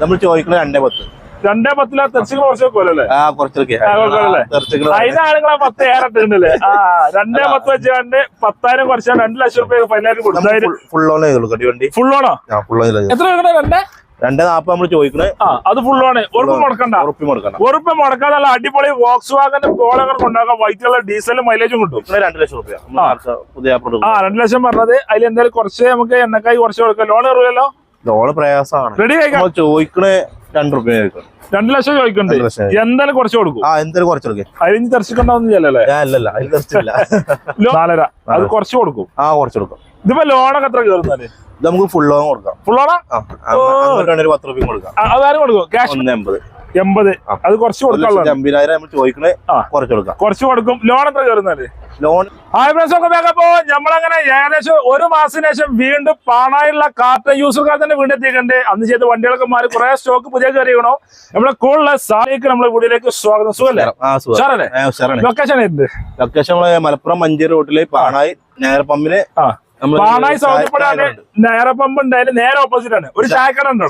നമ്മൾ ചോദിക്കുന്നത് രണ്ടേ പത്ത്. രണ്ടേ പത്തില തെച്ചിങ്ങൾ കുറച്ച് വെക്കുമല്ലേ ആ കുറച്ചൊക്കെ ആ, പത്ത് ഏറട്ടുണ്ടല്ലേ രണ്ടേ പത്ത് വെച്ചാണ്ട് പത്തായിരം കുറച്ചാൽ രണ്ട് ലക്ഷം രൂപ കൊടുക്കും ഫുൾ ഓൺ വണ്ടി. ഫുൾ ഓണോ ആ? ഫുൾ ഓൺ എത്ര വെക്കണേ രണ്ടേ രണ്ടേ നാപ്പത് നമ്മൾ ചോദിക്കണേ. ആ അത് ഫുൾ ഓണ് ഉറപ്പ് മുടക്കണ്ട. ഉറപ്പ് മുടക്കണ്ട. ഉറപ്പ് മുടക്കാതെ നല്ല അടിപൊളി വോക്സ് വാഗന്റെ പോളകൾ കൊണ്ടാക്കാം വൈറ്റ് കളർ ഡീസലും മൈലേജും കിട്ടും. രണ്ട് ലക്ഷം റുപ്യ പുതിയ ആ രണ്ട് ലക്ഷം പറഞ്ഞത് അതിൽ എന്തായാലും കുറച്ച് നമുക്ക് എണ്ണക്കായി കുറച്ച് കൊടുക്കാം. ലോൺ കയറില്ലല്ലോ ലോണ് പ്രയാസമാണ് റെഡി നമ്മൾ ചോദിക്കണേ രണ്ട് റുപ്യ രണ്ടു ലക്ഷം ചോദിക്കണ്ട്. എന്തായാലും കുറച്ച് കൊടുക്കും. ആ എന്തായാലും കുറച്ച് കൊടുക്കും. അതിന് തെറിച്ചിട്ടുണ്ടാവുന്ന ചെല്ലല്ലേ അല്ലല്ല അതിൽ തെറിച്ചില്ല നാലര. അത് കുറച്ച് കൊടുക്കും. ആ കുറച്ച് കൊടുക്കും. ഇതിപ്പോ ലോണൊക്കെ എത്ര കയറുന്നാൽ നമുക്ക് ഫുൾ ലോൺ കൊടുക്കാം. ഫുൾ ലോണാ ഒരു പത്ത് റുപ്യ കൊടുക്കാം. അതാരും കൊടുക്കും ക്യാഷ് ഒന്ന് എൺപത് എൺപത്. അത് കുറച്ച് കൊടുക്കാനുള്ളത് നമ്മൾ ചോദിക്കണേ കുറച്ച് കൊടുക്കാം. കുറച്ച് കൊടുക്കും. ലോൺ എത്ര കയറുന്നാൽ ലോൺ വേഗപ്പോ നമ്മളങ്ങനെ ഏകദേശം ഒരു മാസത്തിന് ശേഷം വീണ്ടും പാണായുള്ള കാർട്ട യൂസർക്കാർ തന്നെ വീണ്ടും എത്തിയിട്ടുണ്ട്. അന്ന് ചെയ്ത വണ്ടികളൊക്കെ മാറി കുറെ സ്റ്റോക്ക് പുതിയ കയറിയണോ നമ്മളെ കൂടുതലുള്ള സാലേക്ക് നമ്മളെ വീടിലേക്ക് സ്വാഗതം. സുഖല്ലേ? ലൊക്കേഷൻ ലൊക്കേഷൻ നമ്മളെ മലപ്പുറം മഞ്ചേരി റോട്ടിലെ പാണായി ഞായർ പമ്പിന് പാണായി സൗദിപ്പടാണ് നേരെ പമ്പ് ഉണ്ടായാലും നേരെ ഓപ്പോസിറ്റ് ആണ്. ഒരു ചായക്കട ഉണ്ടോ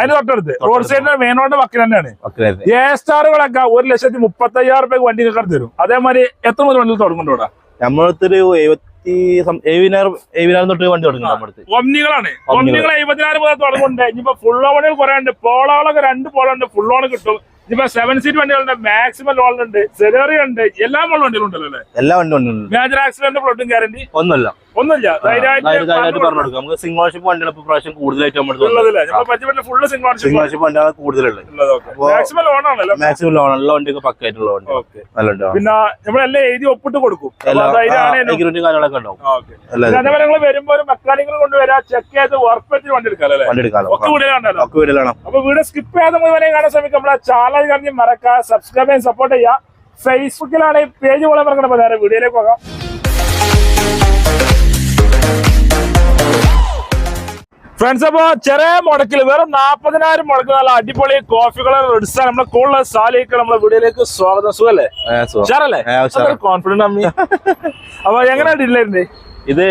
അതിന് തൊട്ടടുത്ത്. റോഡ് സൈഡിന്റെ മെയിൻ റോഡ് വക്കിൽ തന്നെയാണ്. എ സ്റ്റാറുകളൊക്കെ ഒരു ലക്ഷത്തി മുപ്പത്തി അയ്യായിരം രൂപയ്ക്ക് വണ്ടിയൊക്കെ തരും. അതേമാതിരി എത്ര മുതൽ വണ്ടി തുടങ്ങുന്നുണ്ടോ നമ്മളടുത്തൊരു എഴുപത്തി എഴുപതിനായിരം തൊട്ട് വണ്ടി തുടങ്ങി ഒന്നികളാണ് ഒന്നികൾ എഴുപതിനായിരം മുതൽ തുടങ്ങുന്നുണ്ട്. ഇനിയിപ്പോ ഫുൾ ഓണുകൾ കുറെ ഉണ്ട് പോളകളൊക്കെ രണ്ട് പോളുണ്ട് ഫുൾ ഓൺ കിട്ടും. ഇപ്പൊ സെവൻ സീറ്റ് വണ്ടികളുണ്ട്. മാക്സിമം ലോൺ ഉണ്ട് സെലേറി ഉണ്ട്. എല്ലാ മോൾ വണ്ടികളും അല്ലേ? എല്ലാ വണ്ടി ഉണ്ട്. മേജർ ആക്സിഡന്റ് പ്ലോട്ടും ഗ്യാരണ്ടി ഒന്നുമില്ല. ഒന്നുമില്ല. ധൈര്യമായിട്ട് നമുക്ക് വണ്ടികൾ ഇപ്പൊ പ്രാവശ്യം കൂടുതലായിട്ട് നമ്മൾ ഫുള്ള് വണ്ടിയാണ് കൂടുതലുള്ളത്. മാക്സിമം ലോൺ ആണല്ലോ മാക്സിമം ലോൺ ഉള്ള വണ്ടിയൊക്കെ പക്കായിട്ടുള്ള വണ്ടി. നല്ല പിന്നെ നമ്മളെല്ലാം എഴുതി ഒപ്പിട്ട് കൊടുക്കും. അപ്പൊ എല്ലാ ധൈര്യമാണ് എന്നും. എഗ്രിമെന്റ് കാര്യങ്ങളൊക്കെ ഉണ്ടാവും. ഓക്കെ എല്ലാ പിന്നെ അതേപോലെ നിങ്ങൾ വരുമ്പോൾ മെക്കാനിക്കൽ കൊണ്ടുവരാ ചെക്ക് ചെയ്ത് വണ്ടി ഒക്കെ ഒക്കെ അപ്പൊ സ്കിപ്പ് ചെയ്യാതെ മുഴുവനെ കാണാൻ ശ്രമിക്കും നമ്മളെ ചാനൽ കഴിഞ്ഞ് മറക്കുക. സബ്സ്ക്രൈബ് ചെയ്യാൻ സപ്പോർട്ട് ചെയ്യുക. ഫേസ്ബുക്കിലാണ് പേജ് പോലെ മറക്കണം നേരെ വീഡിയോയിലേക്ക് പോകാം. ഫ്രണ്ട്സ് അപ്പൊ ചെറിയ മുടക്കിൽ വെറും നാപ്പതിനായിരം മുടക്ക് നല്ല അടിപൊളി കോഫി കളർ റെഡ്സ് നമ്മുടെ കൂടുതൽ സാലേക്ക് നമ്മുടെ വീഡിയോയിലേക്ക് സ്വാഗതം. സുഖല്ലേ? ഉഷാറല്ലേ. കോൺഫിഡന്റ് അമ്മി. അപ്പൊ എങ്ങനെ ഡീലായിരുന്നേ ഇത്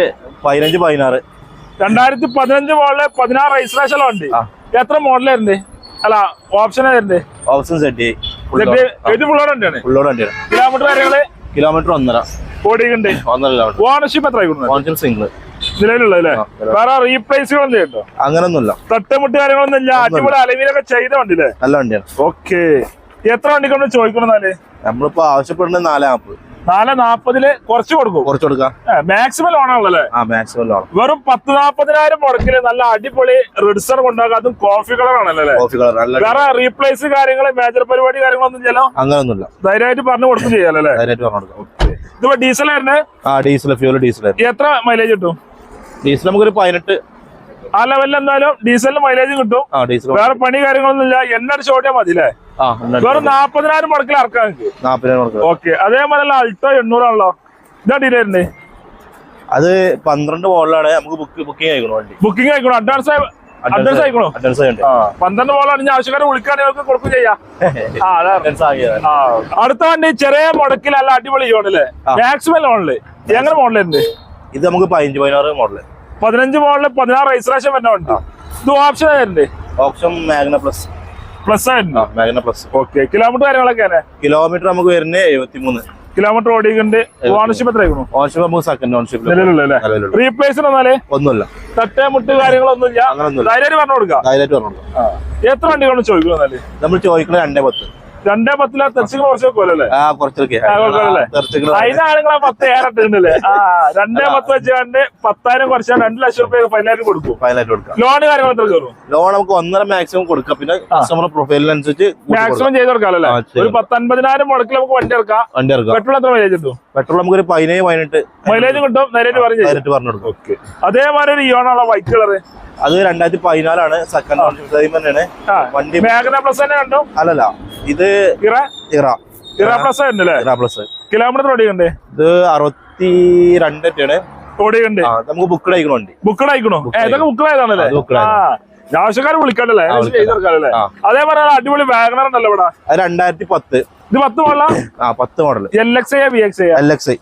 പതിനഞ്ച് പതിനാറ്. രണ്ടായിരത്തി പതിനഞ്ച് മോഡൽ പതിനാറ് രജിസ്ട്രേഷൻ ഉണ്ട്. എത്ര മോഡലായിരുന്നു അല്ല ഓപ്ഷൻ ആയിരുന്നു. ഓപ്ഷൻ സെറ്റ് കിലോമീറ്റർ കാര്യങ്ങൾ? കിലോമീറ്റർ ഒന്നര. ഓടിയുണ്ട് ഒന്നര കിലോമീറ്റർ ഓണർഷിപ്പ് എത്ര സിംഗിൾ നിലവിലുള്ളത് അല്ലേ ആ, നിലവിൽ. വേറെ റീപ്ലേസുകളൊന്നും ചെയ്യണ്ടോ അങ്ങനൊന്നുമില്ല. തട്ടുമുട്ട് കാര്യങ്ങളൊന്നും ഇല്ല. അടിപൊളി അലവിലൊക്കെ ചെയ്ത വണ്ടില്ലേ നല്ല വണ്ടിയാണ്. ഓക്കെ. എത്ര വണ്ടിക്കൊണ്ട് ചോദിക്കണമെന്നാൽ നമ്മളിപ്പോ ആവശ്യപ്പെടുന്നത് നാല് ആപ്പ് നാല് നാപ്പതിൽ കുറച്ച് കൊടുക്കും. കുറച്ച് കൊടുക്കാം. മാക്സിമം ലോണാണല്ലേ ആ മാക്സിമം ലോൺ വെറും പത്ത് നാപ്പതിനായിരം മുടക്കിൽ നല്ല അടിപൊളി റിഡ്സർ കൊണ്ടാക്കുക അതും കോഫി കളർ ആണല്ലോ കോഫി കളർ വേറെ റീപ്ലേസ് കാര്യങ്ങൾ മേജർ പരിപാടി കാര്യങ്ങളൊന്നും ചെയ്യലോ അങ്ങനൊന്നുമില്ല. ധൈര്യമായിട്ട് പറഞ്ഞു കൊടുക്കും ചെയ്യാലോ ധൈര്യമായിട്ട് പറഞ്ഞു കൊടുക്കാം. ഇതിപ്പോ ഡീസൽ ആയിരുന്നു? ആ ഡീസൽ ഫ്യൂൽ ഡീസൽ എത്ര മൈലേജ് കിട്ടും? ഡീസൽ നമുക്കൊരു പതിനെട്ട് ആ ലെവലിൽ എന്തായാലും ഡീസലിന് മൈലേജ് കിട്ടും. വേറെ പണി കാര്യങ്ങളൊന്നും ഇല്ല എണ്ണ അടിച്ച് ഓടിയാൽ മതി അല്ലേ? വെറും നാപ്പതിനായിരം മുടക്കിൽ ഇറക്കാൻ ഓക്കെ. അതേപോലെ അൾട്ടോ എണ്ണൂറാണല്ലോ. ഇതാ ഡീലായിരുന്നേ അത് പന്ത്രണ്ട് മോളിലാണ് നമുക്ക് ബുക്ക് ബുക്കിംഗ് ആയിക്കണോ വണ്ടി? ബുക്കിംഗ് ആയിക്കണോ? അഡ്വാൻസ് അഡ്വാൻസ് ആയിക്കണോ? അഡ്വാൻസ് ആയിട്ട് പന്ത്രണ്ട് മോളാണ് ഞാൻ ആവശ്യക്കാരെ വിളിക്കുകയാണെങ്കിൽ അവർക്ക് കൊടുക്കും ചെയ്യാം. അടുത്ത വണ്ടി ചെറിയ മുടക്കിലല്ല അടിപൊളി ലോണല്ലേ. മാക്സിമം ലോണിൽ എങ്ങനെ മോഡലുണ്ട് ഇത് നമുക്ക് പതിനഞ്ച് പതിനാറ് മോഡൽ പതിനഞ്ച് മോഡൽ പതിനാറ് രജിസ്ട്രേഷൻ വരുന്ന വണ്ടി. ഇത് ഓപ്ഷൻ ആയിരുന്നു ഓപ്ഷൻ മാഗ്ന പ്ലസ് പ്ലസ് ആയിരുന്നു മാഗ്ന പ്ലസ് ഓക്കെ കിലോമീറ്റർ കാര്യങ്ങളൊക്കെ കിലോമീറ്റർ നമുക്ക് വരുന്നത് എഴുപത്തി മൂന്ന് കിലോമീറ്റർ ഓടിക്കുന്നുണ്ട് ഓണർഷിപ്പ് എത്ര ഓണർഷിപ്പ് നമുക്ക് സെക്കൻഡ് ഓണർഷിപ്പ് റീപ്ലേസ് വന്നാലേ? ഒന്നുമില്ല. തട്ടേ മുട്ട് കാര്യങ്ങളൊന്നും ഇല്ല പറഞ്ഞു കൊടുക്കാം. ഡയറക്റ്റ് പറഞ്ഞു കൊടുക്കാം. എത്ര വണ്ടികളാണ് ചോദിക്കുന്നത് നമ്മൾ ചോദിക്കുന്നത് രണ്ടേ പത്ത്. രണ്ടേ പത്തിലാ തെച്ചിങ്ങൾ കുറച്ച് വെക്കുമല്ലേ ആ കുറച്ച്. നിങ്ങളെ പത്ത് ഏറെ ആ രണ്ടേ പത്ത് വെച്ച് കണ്ട് പത്തായിരം കുറച്ചാൽ രണ്ട് ലക്ഷം രൂപ ഫൈനായിട്ട് കൊടുക്കും. പതിനായിരം കൊടുക്കാം. ലോൺ കാര്യങ്ങൾ മാത്രമേ കയറും. ലോൺ നമുക്ക് ഒന്നര മാക്സിമം കൊടുക്കാം. പിന്നെ കസ്റ്റമർ പ്രൊഫൈലിനനുസരിച്ച്. മാക്സിമം ചെയ്ത് കൊടുക്കാമല്ലേ ഒരു പത്തൊൻപതിനായിരം മുടക്കിൽ നമുക്ക് വണ്ടി എടുക്കാം. വണ്ടി ഇറക്കാം പെട്രോൾ എത്ര മൈലേജ് കിട്ടും? പെട്രോൾ നമുക്ക് ഒരു പതിനേഴ് പതിനെട്ട്. മൈലേജ് കിട്ടും. നേരിട്ട് പറഞ്ഞു നേരിട്ട് പറഞ്ഞു കൊടുക്കും. ഓക്കെ അതേമാതിരി ഒരു ഇയോണുള്ള വൈറ്റ് കളറ് അത് രണ്ടായിരത്തി പതിനാലാണ്. സെക്കൻഡ് തന്നെയാണ്. വണ്ടി പ്ലസ് തന്നെ കണ്ടു. അല്ലല്ല. ഇത് ഇറ? ഇറ. ഇറ പ്ലസ് ഉണ്ടല്ലേ ഇറ പ്ലസ് കിലോമീറ്റർ ഓടിക്കണ്ടേ ഇത് അറുപത്തി രണ്ടൊക്കെയാണ് ഓടി ആ നമുക്ക് ബുക്ക് അയക്കണോ ബുക്ക് ബുക്കഡ് Booked ഏതൊക്കെ ബുക്ക് ആയതാണല്ലേ അത് ആ ആവശ്യക്കാർ വിളിക്കണ്ടല്ലേ അതേ. അതേപോലെ അടിപൊളി വാഗണർ ഉണ്ടല്ലോ ഇവിടെ. രണ്ടായിരത്തി പത്ത്. ഇത് പത്ത് മോഡല ആ? പത്ത് model L X I B X I L X I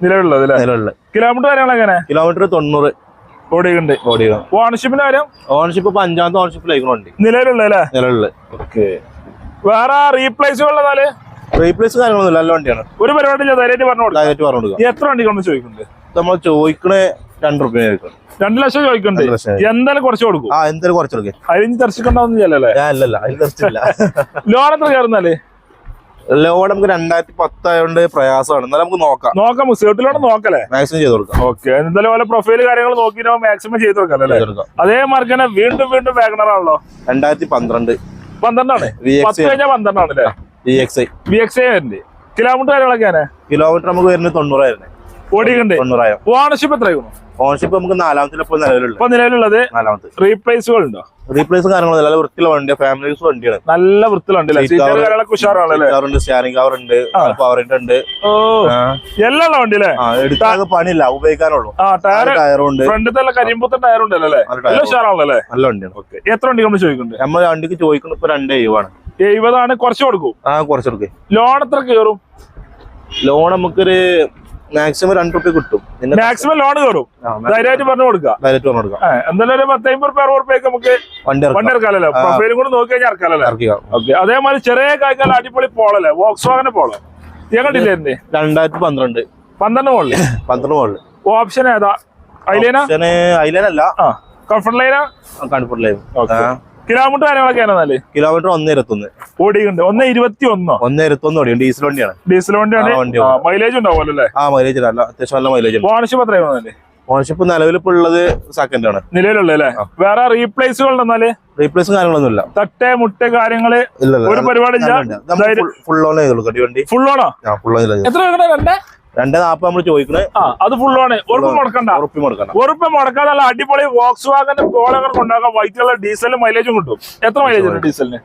നിലവിലുള്ളത് നിലവിലുള്ള കിലോമീറ്റർ കാര്യങ്ങൾ എങ്ങനെ കിലോമീറ്റർ തൊണ്ണൂറ് ഓടിയുണ്ട് ഓടിക്കണം ഓണർഷിപ്പിന്റെ കാര്യം? ഓണർഷിപ്പ് ഇപ്പൊ അഞ്ചാമത്തെ ഓണർഷിപ്പിലേക്കുണ്ട് നിലവിലുള്ള നിലവിലുള്ള ഓക്കെ വേറെ റീപ്ലേസുകളുള്ളതാൽ റീപ്ലേസ് കാര്യങ്ങളൊന്നുമില്ല നല്ല വണ്ടിയാണ്. ഒരു പരിപാടി ഇല്ല, ധൈര്യമായിട്ട് പറഞ്ഞു പറഞ്ഞു കൊടുക്കാം. എത്ര വണ്ടി കൊണ്ട് ചോദിക്കുന്നുണ്ട്? നമ്മൾ ചോദിക്കണേ രണ്ട് റുപ്യ രണ്ട് ലക്ഷം ചോദിക്കുന്നുണ്ട്. എന്തായാലും കുറച്ച് കൊടുക്കും. ആ എന്തായാലും അതിന് അല്ലല്ല തെറിച്ചില്ല ലോൺ എത്ര കയറുന്നാൽ? ലോൺ നമുക്ക് രണ്ടായിരത്തി പത്തായതുകൊണ്ട് പ്രയാസമാണ്. എന്നാലും നമുക്ക് നോക്കാം. നോക്കാം സേട്ടിലോട് നോക്കല്ലേ? മാക്സിമം ചെയ്ത് കൊടുക്കാം. ഓക്കെ എന്തായാലും പോലെ പ്രൊഫൈൽ കാര്യങ്ങൾ നോക്കിയിട്ട് മാക്സിമം ചെയ്ത് കൊടുക്കാം അല്ലേ? അതേ മാർക്ക് തന്നെ വീണ്ടും വീണ്ടും വാഗണറാണല്ലോ. രണ്ടായിരത്തി പന്ത്രണ്ട് പന്ത്രണ്ടാണ്. പത്ത് കഴിഞ്ഞാൽ പന്ത്രണ്ടാണ് അല്ലേ കിലോമീറ്റർ കാര്യങ്ങളൊക്കെയാണ് കിലോമീറ്റർ നമുക്ക് വരുന്നത് തൊണ്ണൂറായിരുന്നു. തൊണ്ണൂറായിരം. ഓണർഷിപ്പ് എത്രയായിരുന്നു? ഓണർഷിപ്പ് നമുക്ക് നാലാമത്തിൽ ഇപ്പോൾ നിലവിലുള്ള ഇപ്പൊ നിലവിലുള്ളത് നാലാമത്തെ. റീപ്ലേസുകൾ ഉണ്ടോ റീപ്ലേസും കാര്യങ്ങളും നല്ല വൃത്തിയുള്ള വണ്ടി ഫാമിലി യൂസ് വണ്ടിയാണ്. നല്ല വൃത്തിയുള്ള ഉഷാറാണല്ലേ? ഉണ്ട് കവർ ഉണ്ട്. പവർ ഉണ്ട്. എല്ലാം ഉള്ള വണ്ടി അല്ലേ എടുക്കാൻ പണിയില്ല. ഉപയോഗിക്കാനുള്ളൂ. ആ ടയർ ടയറും ഉണ്ട്. ഫ്രണ്ടിലത്തെ എല്ലാം ടയർ ഉണ്ടല്ലോ ഉഷാറാണല്ലോ? നല്ല വണ്ടിയാണ്. ഓക്കെ എത്ര വണ്ടി കൊണ്ട് ചോദിക്കുന്നുണ്ട്? നമ്മൾ വണ്ടിക്ക് ചോദിക്കുന്നത് ഇപ്പൊ രണ്ട് എഴുപതാണ്. എഴുപതാണ് കുറച്ച് കൊടുക്കും. ആ കുറച്ചെടുക്കേ ലോൺ എത്ര കയറും? ലോൺ നമുക്കൊരു മാക്സിമം രണ്ട് റുപ്യ കിട്ടും. മാക്സിമം ലോൺ കയറും ധൈര്യമായിട്ട് പറഞ്ഞു കൊടുക്കാം പറഞ്ഞു കൊടുക്കാം. ഏ, എന്തായാലും ഒരു പത്തമ്പത് റുപ്യ അറുപത് റുപ്യക്ക് നമുക്ക് വണ്ടി വണ്ടി ഇറക്കാം ഇറക്കാമല്ലോ പ്രൊഫൈലും കൂടെ നോക്കി കഴിഞ്ഞാൽ ഓക്കെ അതേമാതിരി ചെറിയ കായ്ക്കാൽ അടിപൊളി പോളല്ലേ? വോക്സ് വാഗനെ പോളോ ഞാൻ കണ്ടില്ലേ രണ്ടായിരത്തി പന്ത്രണ്ട്. പന്ത്രണ്ട് മോളിൽ? പന്ത്രണ്ട് മുകളിൽ ഓപ്ഷൻ ഏതാ? ഐലൈന ഐലൈനല്ല കംഫർട്ട് ലൈനാ കൺഫർട്ട് ലൈൻ ഓക്കെ കിലോമീറ്റർ കാര്യങ്ങളൊക്കെയാണ് കിലോമീറ്റർ ഒന്നേ ഇരുപത്തൊന്ന്. ഓടിയുണ്ട് ഒന്ന് ഇരുപത്തി ഒന്നോ ഒന്ന് ഇരുപത്തൊന്ന് ഓടിയും ഡീസൽ വണ്ടിയാണ്. ഡീസൽ വണ്ടിയാണ്. മൈലേജ് ഉണ്ടാവുമല്ലോ അല്ലേ? ആ മൈലേജ് അല്ല അത്യാവശ്യം നല്ല മൈലേജ് ഓണർഷിപ്പ് എത്രയാണ് ഓണർഷിപ്പ് നിലവിൽ ഇപ്പൊ ഉള്ളത് സെക്കൻഡ് ആണ്. നിലവിലുള്ളല്ലേ വേറെ റീപ്ലേസുകൾ ഉണ്ടെന്നാൽ റീപ്ലേസ് കാര്യങ്ങളൊന്നും ഇല്ല. തട്ടേ മുട്ട കാര്യങ്ങൾ ഒരു പരിപാടി ഫുൾ ഓണേ വണ്ടി. ഫുൾ ഓണോ ഫുൾ ഓൺ എത്ര രണ്ടേ രണ്ടേ നാപ്പത് നമ്മൾ ചോദിക്കണേ. അത് ഫുള്ളാണ്. ഉറപ്പ് മുടക്കണ്ട. ഉറപ്പ് മുടക്കണ്ട. ഉറപ്പ് മുടക്കാതെ നല്ല അടിപൊളി വോക്സ് വാഗന്റെ കോളകൾ കൊണ്ടാക്കാം വൈറ്റ് കളർ ഡീസലും മൈലേജും കിട്ടും. എത്ര മൈലേജ് ഉണ്ട് ഡീസലിന്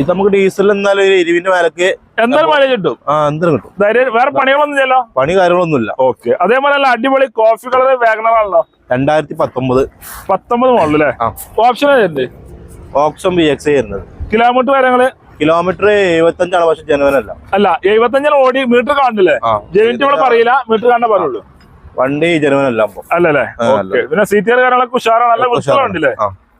ഇത് നമുക്ക് ഡീസൽ എന്നാലും ഒരു ഇരുവിന്റെ വിലക്ക് എന്തായാലും മൈലേജ് കിട്ടും. ആ എന്തിനും കിട്ടും. വേറെ പണികളൊന്നും ചെയ്യല്ലോ പണി കാര്യങ്ങളൊന്നും ഇല്ല ഓക്കെ. അതേപോലെ നല്ല അടിപൊളി കോഫി കളർ വാഗണറാണല്ലോ. രണ്ടായിരത്തി പത്തൊമ്പത്. പത്തൊമ്പത് മോഡൽ അല്ലേ ഓപ്ഷൻ ഓപ്ഷൻ ബി എക്സ് വരുന്നത്. കിലോമീറ്റർ കാര്യങ്ങൾ? കിലോമീറ്റർ എഴുപത്തഞ്ചാണ് പക്ഷെ ജനുവനല്ല. അല്ല എഴുപത്തഞ്ചാണ് ഓടി മീറ്റർ കാണില്ലേ ആ ഇവിടെ പറയില്ല മീറ്റർ കാണാൻ പറയുള്ളൂ വണ്ടി ജനുവനല്ല അല്ലല്ലേ? പിന്നെ സീറ്റിയർ കാര്യങ്ങളൊക്കെ ഉഷാറാണ് നല്ല ഉഷാറുണ്ടല്ലേ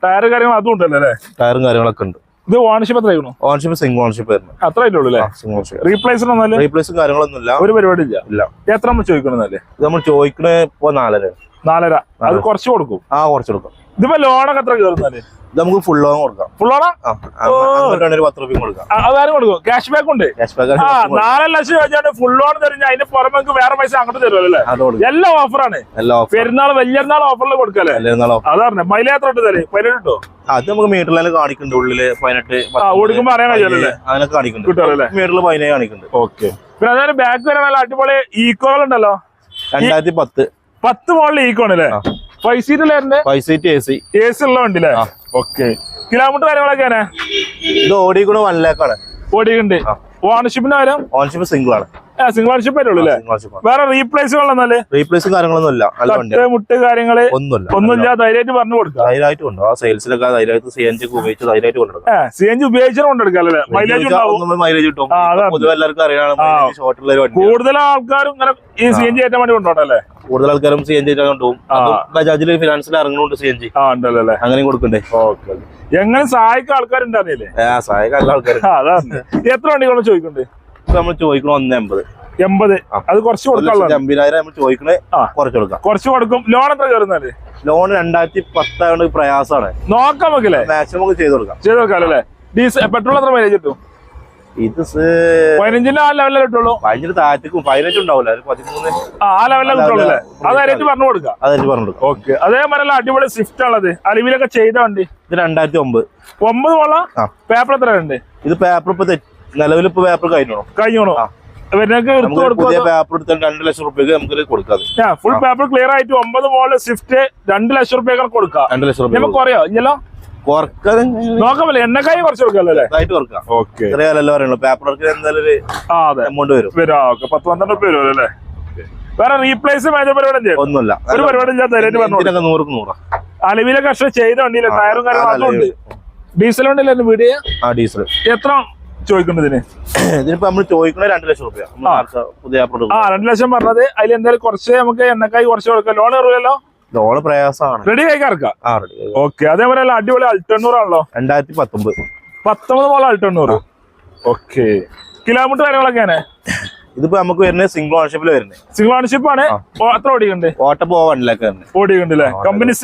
ടയർ കാര്യങ്ങൾ അതും ഉണ്ടല്ലേ അല്ലേ? ടയറും കാര്യങ്ങളൊക്കെ ഉണ്ട്. ഇത് ഓണർഷിപ്പ് എത്ര ഓണർഷിപ്പ് ഓൺഷിപ്പ് സിംഗിൾ ഓണർഷിപ്പ് വരുന്നത് അത്ര ആയിട്ടുള്ളൂ അല്ലേ സിംഗിൾ ഓൺഷിപ്പ് റീപ്ലേസ് റീപ്ലേസും കാര്യങ്ങളൊന്നും ഇല്ല ഒരു പരിപാടി ഇല്ല. ഇല്ല എത്ര നമ്മൾ ചോദിക്കണമെന്നല്ലേ ഇത് നമ്മൾ ചോദിക്കണേ ഇപ്പൊ നാലര. നാലര. അത് കുറച്ച് കൊടുക്കും. ആ കുറച്ച് കൊടുക്കും. ഇതിപ്പോ ലോണൊക്കെ എത്ര കയറുന്നാൽ നമുക്ക് ഫുൾ ലോൺ കൊടുക്കാം. ഫുൾ ലോണാണ് പത്ത് റുപ്യ കൊടുക്കാം. അതാരും കൊടുക്കും. ക്യാഷ് ബാക്ക് ഉണ്ട്. ക്യാഷ് ബാക്ക് ആ നാല് ലക്ഷം വെച്ചാൽ ഫുൾ ലോൺ തരുന്ന അതിന് പുറമെ വേറെ പൈസ അങ്ങോട്ട് തരുമല്ലോ അല്ലേ? എല്ലാം ഓഫറാണ് പെരുന്നാൾ വലിയനാൾ ഓഫറിൽ കൊടുക്കല്ലേ? അതാണ് മൈല എത്ര ഇട്ട് തരും പതിനെട്ടോ അത് നമുക്ക് മീറ്ററിൽ കാണിക്കുന്നുണ്ട്. ഉള്ളിൽ പതിനെട്ട് ഓടിക്കുമ്പോ അറിയാൻ കഴിയുമല്ലോ അതിനൊക്കെ കാണിക്കുന്നുണ്ട്. കിട്ടുമല്ലോ മീറ്ററിൽ പതിനേഴ് കാണിക്കുന്നുണ്ട്. ഓക്കെ പിന്നെ അതായത് ബാക്ക് വരാൻ നല്ല അടിപൊളി ഈക്കോകൾ ഉണ്ടല്ലോ. രണ്ടായിരത്തി പത്ത്. പത്ത് മോളിൽ ഈക്കോണല്ലേ. Five seat five seat A C A C ഉള്ള വണ്ടി അല്ലേ ഓക്കെ കിലോമീറ്റർ കാര്യങ്ങളൊക്കെയാണ് ഇത് ഓടിക്കൂടെ വൺ ലാക്കാണ് ഓടിയുണ്ട് ആ. ഓണർഷിപ്പിന് കാര്യം ഓണർഷിപ്പ് സിംഗിൾ ആണ്. സിംഗിൾ അല്ലേ? വേറെ റീപ്ലേസുകൾ എന്നാൽ റീപ്ലേസും കാര്യങ്ങളൊന്നും ഇല്ല. നല്ല തട്ട് വണ്ടിയാണ് മുട്ട് കാര്യങ്ങൾ ഒന്നുമില്ല. ഒന്നുമില്ല ധൈര്യമായിട്ട് പറഞ്ഞു കൊടുക്കാം ധൈര്യമായിട്ട് ഉണ്ട് ആ സെയിൽസിലൊക്കെ ധൈര്യമായിട്ട് സി എൻ ജി ഉപയോഗിച്ച് ധൈര്യമായിട്ട് കൊണ്ടെടുക്കാം സി എൻ ജി ഉപയോഗിച്ചാൽ കൊണ്ടെടുക്കാം മൈലേജ് മൈലേജ് കിട്ടും. പൊതുവെ എല്ലാവർക്കും അറിയാം. ഷോർട്ടുള്ള കൂടുതൽ ആൾക്കാരും ഇങ്ങനെ ഈ സി എൻ ജി ഏറ്റവും വേണ്ടി കൊണ്ടോട്ടെ കൂടുതൽ ആൾക്കാരും സി എൻ ജി കൊണ്ടുപോകും. ബജാജിൽ ഫിനാൻസിൽ ഇറങ്ങുന്നുണ്ട് സി എൻ ജി ആ ഉണ്ടല്ലോ അല്ലേ? അങ്ങനെയും കൊടുക്കണ്ടേ? ഓക്കെ എങ്ങനെ സഹായിക്കാൻ ആൾക്കാരുണ്ടായിരുന്നില്ലേ സഹായിക്കാൻ എല്ലാ ആൾക്കാരും എത്ര വണ്ടികളും ചോദിക്കുന്നുണ്ട് ഇപ്പൊ നമ്മൾ ചോദിക്കണം ഒന്ന് എൺപത്. എൺപത്. അത് കുറച്ച് കൊടുക്കാം അമ്പതിനായിരം നമ്മൾ ചോദിക്കണേ കുറച്ച് കൊടുക്കാം. കുറച്ച് കൊടുക്കും. ലോൺ എത്ര കയറുന്നത്? ലോൺ രണ്ടായിരത്തി പത്തായത് പ്രയാസമാണ് നോക്കാം നമുക്കല്ലേ? മാക്സിമം നമുക്ക് ചെയ്ത് കൊടുക്കാം. ചെയ്ത് കൊടുക്കാം അല്ലേ ഡീസൽ പെട്രോൾ എത്ര മൈലേജ് കിട്ടും? ഇത് പതിനഞ്ചിന്റെ ആ ലെവലിലേ കിട്ടുള്ളൂ? പതിനഞ്ചിന് താഴത്തേക്കും പതിനഞ്ച് ഉണ്ടാവില്ല പതിമൂന്ന് ആ ലെവലിലേ കിട്ടുള്ളൂ അല്ലേ? അത് അതിനായിട്ട് പറഞ്ഞു കൊടുക്കാം. അതായിട്ട് പറഞ്ഞു കൊടുക്കാം. ഓക്കെ. അതേപോലെ അടിപൊളി സ്വിഫ്റ്റ് ആണത്. അലിവിലൊക്കെ ചെയ്ത വണ്ടി? ഇത് രണ്ടായിരത്തി ഒമ്പത്. ഒമ്പത് കൊള്ളാം. പേപ്പർ എത്ര ഉണ്ട് ഇത് പേപ്പർ ഇപ്പൊ നിലവിൽ ഇപ്പൊ പേപ്പർ കഴിഞ്ഞോ? കഴിഞ്ഞോ ആ. ഇവർക്ക് എടുത്തു നമുക്ക് പുതിയ പേപ്പർ എടുത്താൽ രണ്ട് ലക്ഷം റുപ്യക്ക് നമുക്ക് കൊടുക്കാം. ഫുൾ പേപ്പർ ക്ലിയർ ആയിട്ട് ഒമ്പത് മോളിൽ സ്വിഫ്റ്റ് രണ്ട് ലക്ഷം റുപ്യ കൊടുക്കാം. രണ്ട് ലക്ഷം റുപ്യ നമുക്ക് കുറയോ? ഇല്ലല്ലോ? കുറയ്ക്കാൻ നോക്കാമല്ലേ എണ്ണക്കായി കുറച്ച് കൊടുക്കാം പേപ്പർ എമൗണ്ട് വരും. വരും. ഓക്കെ. പത്ത് പന്ത്രണ്ട് റുപ്യ വരും അല്ലേ? വേറെ റീപ്ലേസ് പരിപാടി ഒന്നുമില്ല. ഒരു പരിപാടി നൂറാ. അലവിലെ കഷ്ടം ചെയ്ത വണ്ടിയില്ല? ടയറും കാര്യങ്ങളും ഡീസൽ വണ്ടിയില്ല? എന്റെ ആ ഡീസൽ. എത്ര? ചോദിക്കുന്നതിന്? ഇതിനിപ്പോ നമ്മൾ ചോദിക്കുന്നത് രണ്ട് ലക്ഷം റുപ്യ. പുതിയ ആ രണ്ട് ലക്ഷം പറഞ്ഞത് അതിൽ എന്തായാലും കുറച്ച് നമുക്ക് എണ്ണക്കായി കുറച്ച് കൊടുക്കാം. ലോൺ കയറില്ലല്ലോ ലോണ് പ്രയാസമാണ് റെഡി കൈക്കാർക്കാം ആ റെഡി ഓക്കെ അതേപോലെ അടിപൊളി അൾട്ടെണ്ണൂറ് ആണല്ലോ? രണ്ടായിരത്തി പത്തൊമ്പത്. പത്തൊമ്പത് പോലെ അൾട്ടെണ്ണൂറ് ഓക്കെ കിലോമീറ്റർ കാര്യങ്ങളൊക്കെയാണ് ഇതിപ്പോ നമുക്ക് വരുന്നത് സിംഗിൾ ഓണർഷിപ്പിൽ വരുന്നത്. സിംഗിൾ ഓണർഷിപ്പ് ആണ്. എത്ര ഓടിയുണ്ട് ഓട്ട പോവാ വണ്ടിയിലൊക്കെ തന്നെ കമ്പനി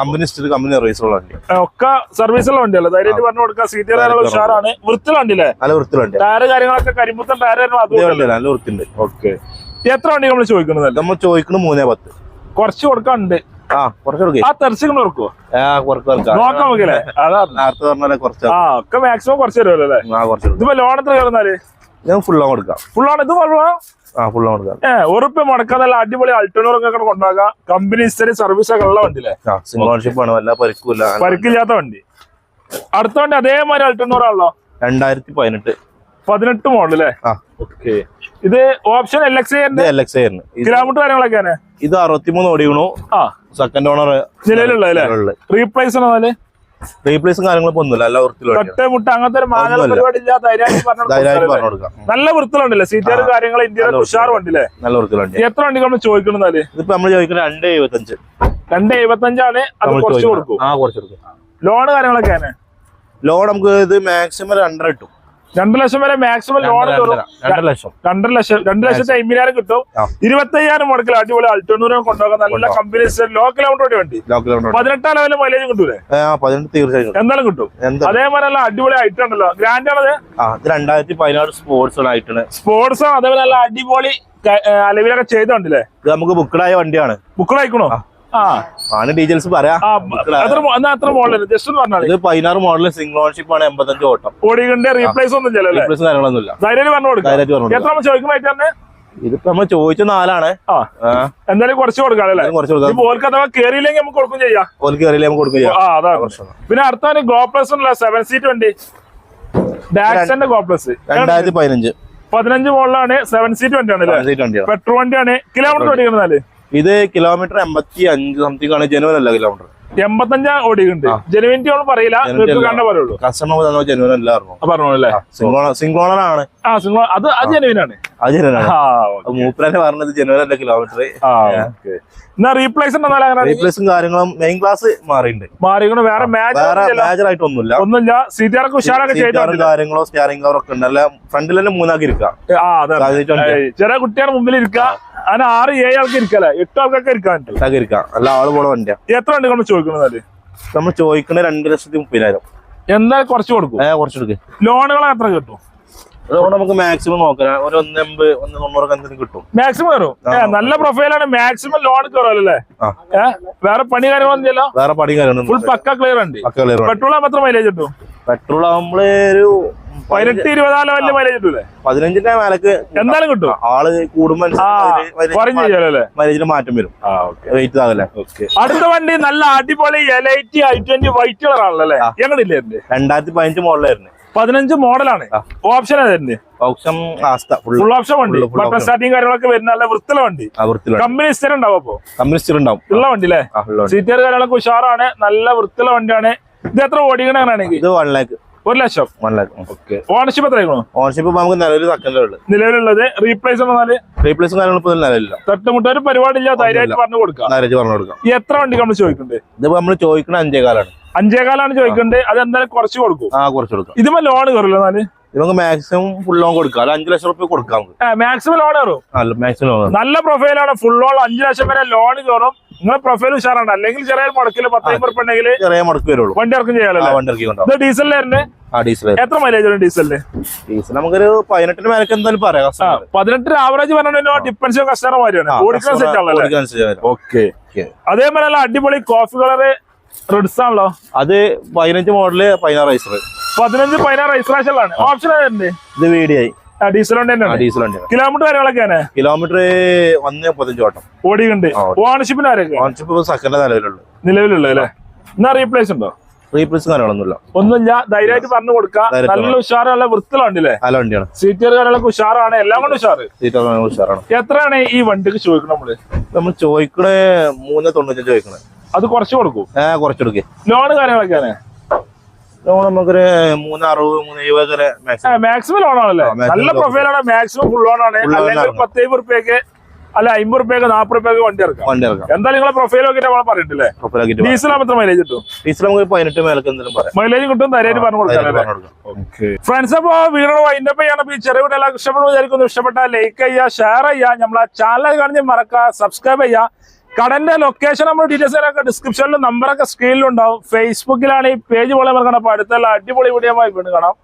കമ്പനി കമ്പനി സർവീസുള്ള വണ്ടി. ഒക്കെ സർവീസുള്ള വണ്ടിയല്ലേ? ധൈര്യമായിട്ട് പറഞ്ഞു കൊടുക്കാൻ സീറ്റ് ഉഷാറാണ്. വൃത്തി വണ്ടിയില്ലേ? നല്ല വൃത്തി വണ്ടി ടയർ കാര്യങ്ങളൊക്കെ കരിമ്പുത്തൻ അതുകൊണ്ട് നല്ല വൃത്തിണ്ട് ഓക്കെ എത്ര വണ്ടി നമ്മൾ ചോദിക്കുന്നത്? നമ്മൾ ചോദിക്കുന്നത് മൂന്നേ പത്ത്. കുറച്ച് കൊടുക്കാനുണ്ട്. ആ കുറച്ച് കൊടുക്കേ. ആ കുറച്ച് കുറച്ച് നോക്കാം നമുക്കല്ലേ അതാ നേരത്തെ പറഞ്ഞാലേ കുറച്ച് ആ ഒക്കെ മാക്സിമം കുറച്ച് തരുമല്ലോ അല്ലേ ആ കുറച്ച് ഇതിപ്പോ ലോൺ എത്ര കയറുന്നാൽ? ഞാൻ ഫുൾ ഓൺ കൊടുക്കാം ഫുൾ ഓൺ ഇത് ആ ഫുൾ ഓൺ കൊടുക്കാം ഏ ഉറപ്പ് മുടക്കാൻ നല്ല അടിപൊളി അൾട്ടോണൂറൊക്കെ കൊണ്ടാക്കാം കമ്പനി സ്ഥിരം സർവീസ് ഒക്കെ ഉള്ള വണ്ടിയില്ലേ? സിംഗിൾ ഓൺഷിപ്പ് ആണ് വല്ല പരിക്കൂല പരിക്കില്ലാത്ത വണ്ടി. അടുത്ത വണ്ടി അതേമാതിരി ആണല്ലോ രണ്ടായിരത്തി പതിനെട്ട് പതിനെട്ട് മോഡൽ അല്ലേ ഓക്കെ ഇത് option L X L X kilometre കാര്യങ്ങളൊക്കെയാണ്? ഇത് അറുപത്തിമൂന്ന് ഓടിയണു ആ. സെക്കൻഡ് ഓണർ നിലവിലുള്ള റീപ്ലേസ് ആണോ ആണെന്നാൽ റീപ്ലേസും കാര്യങ്ങളൊക്കെ ഒന്നുമില്ല. എല്ലാ അങ്ങനത്തെ ഒരു പരിപാടി ഇല്ല ധൈര്യമായിട്ട് പറഞ്ഞു കൊടുക്കാം നല്ല വൃത്തിലുണ്ടല്ലേ സീറ്റുകാർ കാര്യങ്ങൾ ഇന്ത്യയിലെ ഉഷാറുണ്ടല്ലേ നല്ല വൃത്തിയുള്ള വണ്ടി എത്ര വണ്ടി നമ്മൾ ചോദിക്കണെന്നാൽ ഇതിപ്പോ നമ്മൾ ചോദിക്കുന്നത് രണ്ട് എഴുപത്തഞ്ച്. രണ്ട് എഴുപത്തഞ്ചാണ്. അത് കുറച്ച്. കൊടുക്കും. ആ കുറച്ച് കൊടുക്കും. ലോൺ കാര്യങ്ങളൊക്കെ ലോൺ നമുക്ക് ഇത് മാക്സിമം രണ്ടര കിട്ടും രണ്ട് ലക്ഷം വരെ മാക്സിമം ലോൺ രണ്ടര, ലക്ഷം. രണ്ടര ലക്ഷം രണ്ട് ലക്ഷത്തി അമ്പതിനായിരം കിട്ടും. ഇരുപത്തി ഇരുപത്തയ്യായിരം മുടക്കിൽ അടിപൊളി അൾട്ടോണൂരം കൊണ്ടുപോകാൻ നല്ല കമ്പനി ലോ കിലോമീറ്റർ വണ്ടി. ലോക്കൽ പതിനെട്ടാം ലെവലിൽ മൈലേജ് കിട്ടൂലേ? തീർച്ചയായും. എന്തായാലും കിട്ടും. അതേപോലെ നല്ല അടിപൊളി ആയിട്ടുണ്ടല്ലോ ഗ്രാൻഡ് ആണത്? രണ്ടായിരത്തി പതിനാറ് സ്പോർട്സ് ആയിട്ടാണ് സ്പോർട്സ് അതേപോലെ നല്ല അടിപൊളി അലവിലൊക്കെ ചെയ്തോണ്ടല്ലേ നമുക്ക് ബുക്കഡായ വണ്ടിയാണ്. ആ. ആണ് ഡീറ്റെയിൽസ് പറയാം. ഇത് പതിനാറ് മോഡൽ സിംഗിൾ ഓൺഷിപ്പ് ആണ് എൺപത്തഞ്ച് ഓട്ടം. റീപ്ലേസ് ഒന്നും റീപ്ലേസ് കാര്യങ്ങളൊന്നുമില്ല. എത്ര ഇതിപ്പോ നമ്മൾ ചോദിച്ച നാലാണ്. എന്തായാലും കുറച്ച് കൊടുക്കാം കുറച്ച് കൊടുക്കാം. ഇപ്പൊ അഥവാ കേറിയില്ലെങ്കിൽ നമുക്ക് കൊടുക്കും ചെയ്യാം. നമുക്ക് കൊടുക്കും പിന്നെ അടുത്ത ഗോപ്ലസ് ഉള്ള സെവൻ സീറ്റ് വണ്ടി ഡാക്സന്റെ ഗോപ്ലസ് രണ്ടായിരത്തി പതിനഞ്ച്. പതിനഞ്ച് മോളിലാണ് സെവൻ സീറ്റ് വണ്ടിയാണ്. പെട്രോൾ വണ്ടിയാണ് കിലോമീറ്റർ ഓടിക്കണതാൽ ഇത് കിലോമീറ്റർ എൺപത്തി അഞ്ച് സംതിങ് ആണ് ജനുവൻ അല്ല കിലോമീറ്റർ എൺപത്തഞ്ചാ ഓടിക്കുന്നുണ്ട് ജെനുവിനിറ്റി ഒന്നും പറയില്ല. നിങ്ങൾക്ക് കണ്ട പറയുള്ളൂ. കസ്റ്റമർ തന്നെ ജനുവൻ അല്ല പറഞ്ഞു? പറഞ്ഞു അല്ലേ? സിംഗിൾ ആണ്. ആ അത് അത് ജെനുവിനാണ് അത് പറഞ്ഞത് ജനുവൻ അല്ല കിലോമീറ്റർ ആ ഓക്കെ എന്നാ റീപ്ലേസ് കാര്യങ്ങളും മെയിൻ ക്ലാസ് മാറിയിട്ടുണ്ട്. വേറെ മേജർ ആയിട്ട് ഒന്നുമില്ല. ഉഷാറൊക്കെ കാര്യങ്ങളോ സ്റ്റിയറിംഗ് കവർ ഒക്കെ ഉണ്ട്. അല്ല ഫ്രണ്ടിൽ തന്നെ മൂന്നാക്കി ഇരിക്കാം ആ അതെ സാധിച്ചിട്ട് വണ്ടി. ഏയ്, ചെറിയ കുട്ടിയുടെ മുമ്പിൽ ഇരിക്കുക. അതിന് ആറ് ഏഴ് ആൾക്ക് ഇരിക്കല്ലേ? എട്ട് ആൾക്കൊക്കെ ഇരിക്കാൻ പറ്റും ഇരിക്കാം. അല്ല ആൾ പോണ വണ്ടിയാ. എത്ര വണ്ടി നമ്മൾ ചോദിക്കുന്നത് നമ്മൾ ചോദിക്കുന്നത് രണ്ട് ലക്ഷത്തി മുപ്പതിനായിരം. എന്തായാലും കുറച്ച് കൊടുക്കും. കുറച്ച് കൊടുക്കും. ലോണുകൾ എത്ര കിട്ടും? അതുകൊണ്ട് നമുക്ക് മാക്സിമം നോക്കാം. ഒരു ഒന്ന് എൺപത് ഒന്ന് തൊണ്ണൂറൊക്കെ എന്തെങ്കിലും കിട്ടും. മാക്സിമം കയറും നല്ല പ്രൊഫൈലാണ് മാക്സിമം ലോൺ കയറുമല്ലേ വേറെ പണി കാര്യങ്ങളൊന്നും വേറെ പണി കാര്യങ്ങളൊന്നും ഫുൾ പക്ക ക്ലിയർ ഉണ്ട് പെട്രോൾ മാത്രം മൈലേജ് കിട്ടും? പെട്രോൾ ആകുമ്പോഴേ ഒരു പതിനെട്ട് ഇരുപതാലോ വലിയ മൈലേജ് കിട്ടൂലേ പതിനഞ്ചിന്റെ മേലക്ക് എന്തായാലും കിട്ടും ആൾ കൂടുമ്പോ മൈലേജിന് മാറ്റം വരും. വെയിറ്റ് ആകല്ലേ അടുത്ത വണ്ടി നല്ല അടിപൊളി L I T I twenty white colour ആണല്ലേ ഞങ്ങളില്ലേ രണ്ടായിരത്തി പതിനഞ്ച് മോഡലായിരുന്നു. പതിനഞ്ച് മോഡലാണ്. ഓപ്ഷൻ ഓപ്ഷൻ ഫുൾ ഓപ്ഷൻ വണ്ടി. സ്റ്റാർട്ടിങ് കാര്യങ്ങളൊക്കെ വരുന്ന നല്ല വൃത്തിയുള്ള വണ്ടി. കമ്പനി സ്ഥിരം ഉണ്ടാവും അപ്പൊ? കമ്പനി സ്ഥിരം ഉണ്ടാവും ഉള്ള വണ്ടി അല്ലേ? സീറ്റർ കാര്യങ്ങളൊക്കെ ഉഷാറാണ്. നല്ല വൃത്തിയുള്ള വണ്ടിയാണ്. ഇത് എത്ര ഓടിക്കണെങ്കിൽ ഇത് വൺ ലാക്ക് ഒരു ലക്ഷം? വൺ ലാക്ക് ഓക്കെ ഓണർഷിപ്പ് എത്രയാണ് ഓണർഷിപ്പ് നമുക്ക് നിലവിൽ സെക്കൻഡേ ഉള്ളു. നിലവിലുള്ളത് റീപ്ലേസ് പറഞ്ഞാൽ റീപ്ലേസ് കാര്യങ്ങളൊന്നും നിലവില്ല തട്ടുമുട്ട ഒരു പരിപാടിയില്ല ധൈര്യമായിട്ട് പറഞ്ഞു കൊടുക്കാം. ധൈര്യം പറഞ്ഞു കൊടുക്കാം. എത്ര വണ്ടി നമ്മൾ ചോദിക്കുന്നുണ്ട്? ഇതിപ്പോ നമ്മൾ ചോദിക്കണ അഞ്ചേ കാലാണ് അഞ്ചേകാലാണ് ചോദിക്കുന്നുണ്ട്. അത് എന്തായാലും കുറച്ച് കൊടുക്കും. ആ കുറച്ച് കൊടുക്കും. ഇതുമ്പോ ലോൺ കയറില്ല എന്നാൽ? നമുക്ക് മാക്സിമം ഫുൾ ലോൺ കൊടുക്കാം. അത് അഞ്ച് ലക്ഷം റുപ്യ കൊടുക്കാം മാക്സിമം ലോൺ കയറും. മാക്സിമം ലോൺ നല്ല പ്രൊഫൈലാണ് ഫുൾ ലോൺ അഞ്ചു ലക്ഷം വരെ ലോൺ കയറും. നിങ്ങളെ പ്രൊഫൈൽ ഉഷാറാണ്. അല്ലെങ്കിൽ ചെറിയ മുടക്കിൽ പത്തൈമ്പത് ഉറുപ്പ് ഉണ്ടെങ്കിൽ ചെറിയ മുടക്ക് വരുള്ളൂ. വണ്ടി ഇറക്കും ചെയ്യാനുള്ള വണ്ടി ഇറക്കി ഡീസലിലായിരുന്നു എത്ര മൈലേജ് ഉണ്ട് ഡീസലിന് ഡീസൽ നമുക്കൊരു പതിനെട്ടിന് മേലേക്ക് എന്തായാലും പറയാം. പതിനെട്ടിന് ആവറേജ് പറഞ്ഞോ ഡിപ്പൻസ് കസ്റ്റമർ ഓടിക്കാൻ ഓക്കെ അതേപോലെ അടിപൊളി കോഫി കളറ് റെഡ്സ് ആണല്ലോ? അത് പതിനഞ്ച് മോഡൽ പതിനാറ് പതിനഞ്ച് പതിനാറ് ഓപ്ഷൻ ഇത് video D I diesel diesel kilometre കാര്യങ്ങളൊക്കെയാണ് കിലോമീറ്റർ ഒന്ന് മുപ്പത്തഞ്ച് ഓട്ടം. ഓടിയുണ്ട് ഓണർഷിപ്പിന് ആരൊക്കെ ഓൺഷിപ്പ് സെക്കൻഡ് നിലവിലുള്ളു. നിലവിലുള്ളത് അല്ലേ? എന്നാ റീപ്ലേസ് ഉണ്ടോ? റീപ്ലേസ് കാര്യങ്ങളൊന്നുമില്ല. ഒന്നുമില്ല. ധൈര്യമായിട്ട് പറഞ്ഞു കൊടുക്കാം നല്ല ഉഷാറുള്ള വൃത്തിലുണ്ടല്ലേ നല്ല വണ്ടിയാണ്. സീറ്റർ കാര്യങ്ങളൊക്കെ ഉഷാറാണ്. എല്ലാം കൊണ്ട് ഉഷാറ്. സീറ്റർ ഉഷാറാണ്. എത്രയാണ് ഈ വണ്ടിക്ക് ചോദിക്കണം നമ്മൾ? നമ്മൾ ചോദിക്കണേ മൂന്ന് തൊണ്ണൂറ്റഞ്ച് ചോദിക്കണേ. അത് കുറച്ച് കൊടുക്കും. ഏ കുറച്ചെടുക്കേ ലോണ് കാര്യങ്ങളൊക്കെയാണ് ലോൺ നമുക്കൊരു മൂന്ന് അറുപത് മൂന്ന് എഴുപത് വരെ മാക്സിമം ലോൺ ആണല്ലേ? നല്ല. പ്രൊഫൈലാണ് മാക്സിമം ഫുൾ ലോൺ ആണ്. പത്തേഴ് റുപ്യക്ക് അല്ല അമ്പത് റുപ്യക്ക് നാപ്പത് റുപ്യക്ക് വണ്ടി ഇറക്കാം. വണ്ടി ഇറക്കാം. എന്തായാലും നിങ്ങളെ പ്രൊഫൈൽ നോക്കിയിട്ട് നമ്മളെ പറഞ്ഞിട്ടില്ലേ ഡീസൽ മാത്രം മൈലേജ് കിട്ടും? ഡീസൽ നമുക്ക് പതിനെട്ട് മേലൊക്കെ എന്തെങ്കിലും പറയാം. മൈലേജ് കിട്ടും ധൈര്യമായിട്ട് പറഞ്ഞു കൊടുക്കാം. ഫ്രണ്ട്സ് അപ്പോ വീഡിയോ വൈൻഡപ്പ് ചെയ്യണം. ഈ ചെറിയ വീഡിയോ എല്ലാവർക്കും ഇഷ്ടപ്പെടുന്നു വിചാരിക്കുന്നു. ഇഷ്ടപ്പെട്ടാൽ ലൈക്ക് ചെയ്യുക ഷെയർ ചെയ്യുക. നമ്മളെ ചാനൽ കാണിച്ച് മറക്കുക സബ്സ്ക്രൈബ് ചെയ്യുക. കടന്റെ ലൊക്കേഷൻ നമ്മൾ ഡീറ്റെയിൽസ് ഒക്കെ ഡിസ്ക്രിപ്ഷനിലും നമ്പറൊക്കെ സ്ക്രീനിലുണ്ടാവും ഫേസ്ബുക്കിലാണ് ഈ പേജ് പോലെ കാണാം അപ്പൊ അടുത്തുള്ള അടിപൊളി വീഡിയോ വീണ്ടും കാണാം.